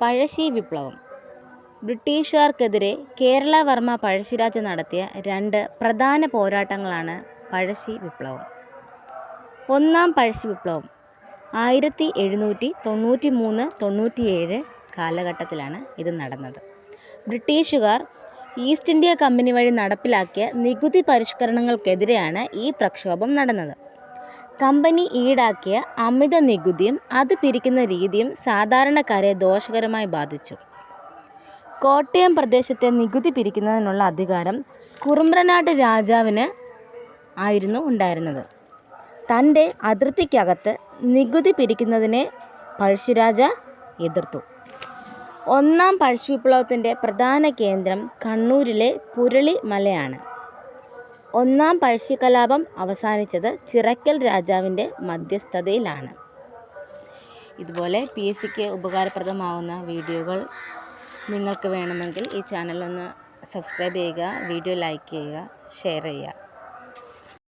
പഴശ്ശി വിപ്ലവം. ബ്രിട്ടീഷുകാർക്കെതിരെ കേരളവർമ്മ പഴശ്ശിരാജ നടത്തിയ രണ്ട് പ്രധാന പോരാട്ടങ്ങളാണ് പഴശ്ശി വിപ്ലവം. ഒന്നാം പഴശ്ശി വിപ്ലവം ആയിരത്തി എഴുന്നൂറ്റി തൊണ്ണൂറ്റി മൂന്ന് തൊണ്ണൂറ്റിയേഴ് കാലഘട്ടത്തിലാണ് ഇത് നടന്നത്. ബ്രിട്ടീഷുകാർ ഈസ്റ്റ് ഇന്ത്യ കമ്പനി വഴി നടപ്പിലാക്കിയ നികുതി പരിഷ്കരണങ്ങൾക്കെതിരെയാണ് ഈ പ്രക്ഷോഭം നടന്നത്. കമ്പനി ഈടാക്കിയ അമിത നികുതിയും അത് പിരിക്കുന്ന രീതിയും സാധാരണക്കാരെ ദോഷകരമായി ബാധിച്ചു. കോട്ടയം പ്രദേശത്തെ നികുതി പിരിക്കുന്നതിനുള്ള അധികാരം കുറുമ്പ്രനാട് രാജാവിന് ആയിരുന്നു ഉണ്ടായിരുന്നത്. തന്റെ അതിർത്തിക്കകത്ത് നികുതി പിരിക്കുന്നതിനെ പഴശ്ശിരാജ എതിർത്തു. ഒന്നാം പഴശ്ശി വിപ്ലവത്തിന്റെ പ്രധാന കേന്ദ്രം കണ്ണൂരിലെ പുരളി മലയാണ്. ഒന്നാം പഴശ്ശി കലാപം അവസാനിച്ചത് ചിറക്കൽ രാജാവിന്റെ മധ്യസ്ഥതയിലാണ്. ഇതുപോലെ പി എസ് സിക്ക് ഉപകാരപ്രദമാവുന്ന വീഡിയോകൾ നിങ്ങൾക്ക് വേണമെങ്കിൽ ഈ ചാനലൊന്ന് സബ്സ്ക്രൈബ് ചെയ്യുക വീഡിയോ ലൈക്ക് ചെയ്യുക ഷെയർ ചെയ്യുക.